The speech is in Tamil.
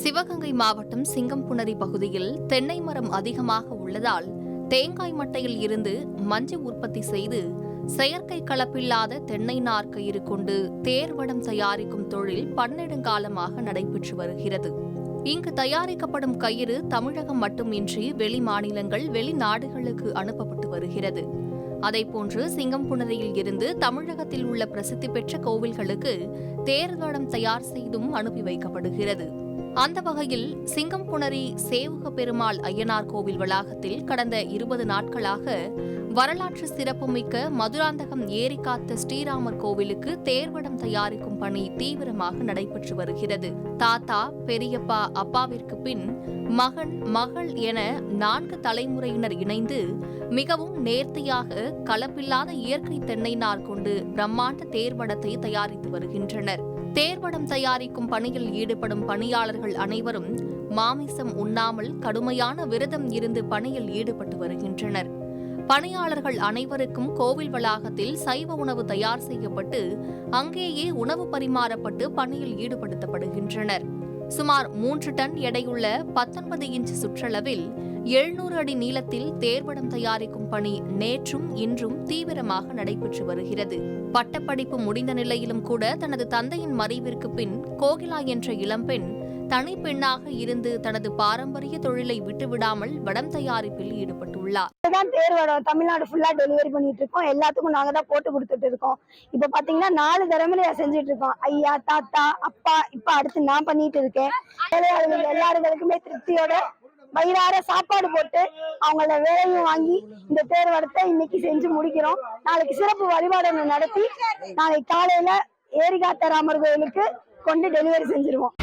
சிவகங்கை மாவட்டம் சிங்கம்புணரி பகுதியில் தென்னை மரம் அதிகமாக உள்ளதால் தேங்காய் மட்டையில் இருந்து மஞ்சு உற்பத்தி செய்து செயற்கை கலப்பில்லாத தென்னை நார் கயிறு கொண்டு தேர்வடம் தயாரிக்கும் தொழில் பன்னெடுங்காலமாக நடைபெற்று வருகிறது. இங்கு தயாரிக்கப்படும் கயிறு தமிழகம் மட்டுமின்றி வெளி மாநிலங்கள் வெளிநாடுகளுக்கு அனுப்பப்பட்டு வருகிறது. அதேபோன்று சிங்கம்புணரியில் இருந்து தமிழகத்தில் உள்ள பிரசித்தி பெற்ற கோவில்களுக்கு தேர்வடம் தயார் செய்தும் அனுப்பி வைக்கப்படுகிறது. அந்த வகையில் சிங்கம்புணரி சேவுக பெருமாள் ஐயனார் கோவில் வளாகத்தில் கடந்த இருபது நாட்களாக வரலாற்று சிறப்புமிக்க மதுராந்தகம் ஏரி காத்த ஸ்ரீராமர் கோவிலுக்கு தேர்வடம் தயாரிக்கும் பணி தீவிரமாக நடைபெற்று வருகிறது. தாத்தா பெரியப்பா அப்பாவிற்கு பின் மகன் மகள் என நான்கு தலைமுறையினர் இணைந்து மிகவும் நேர்த்தியாக கலப்பில்லாத இயற்கை தென்னை நார் கொண்டு பிரம்மாண்ட தேர்வடத்தை தயாரித்து வருகின்றனர். தேர்வடம் தயாரிக்கும் பணியில் ஈடுபடும் பணியாளர்கள் அனைவரும் மாமிசம் உண்ணாமல் கடுமையான விரதம் இருந்து பணியில் ஈடுபட்டு வருகின்றனர். பணியாளர்கள் அனைவருக்கும் கோவில் வளாகத்தில் சைவ உணவு தயார் செய்யப்பட்டு அங்கேயே உணவு பரிமாறப்பட்டு பணியில் ஈடுபடுத்தப்படுகின்றனர். சுமார் மூன்று டன் எடையுள்ள பத்தொன்பது இன்ச் சுற்றளவில் எழுநூறு அடி நீளத்தில் தேர்வடம் தயாரிக்கும் பணி நேற்றும் இன்றும் தீவிரமாக நடைபெற்று வருகிறது. பட்டப்படிப்பு முடிந்த நிலையிலும் கூட தனது தந்தையின் மறைவிற்கு பின் கோகிலா என்ற இளம்பெண் தனிப்பெண்ணாக இருந்து தனது பாரம்பரிய தொழிலை விட்டுவிடாமல் வடம் தயாரிப்பில் ஈடுபட்டுள்ளார். தான் தேர்வடம் தமிழ்நாடு ஃபுல்லா டெலிவரி பண்ணிட்டு இருக்கோம். எல்லாத்துக்கும் நாங்க தான் போட்டு கொடுத்துட்டு இருக்கோம். இப்ப பாத்தீங்கன்னா நாலு தலைமுறையா செஞ்சுட்டு இருக்கோம். ஐயா தாத்தா அப்பா இப்ப அடுத்து நான் பண்ணிட்டு இருக்கேன். எல்லாருக்குமே எல்லாருகளுக்குமே திருப்தியோட வயிறார சாப்பாடு போட்டு அவங்கள வேலையும் வாங்கி இந்த தேர்வரத்தை இன்னைக்கு செஞ்சு முடிக்கிறோம். நாளைக்கு சிறப்பு வழிபாடு நடத்தி நாளைக்கு காலையில ஏரிகாத்த ராமர் கோயிலுக்கு கொண்டு டெலிவரி செஞ்சிருவோம்.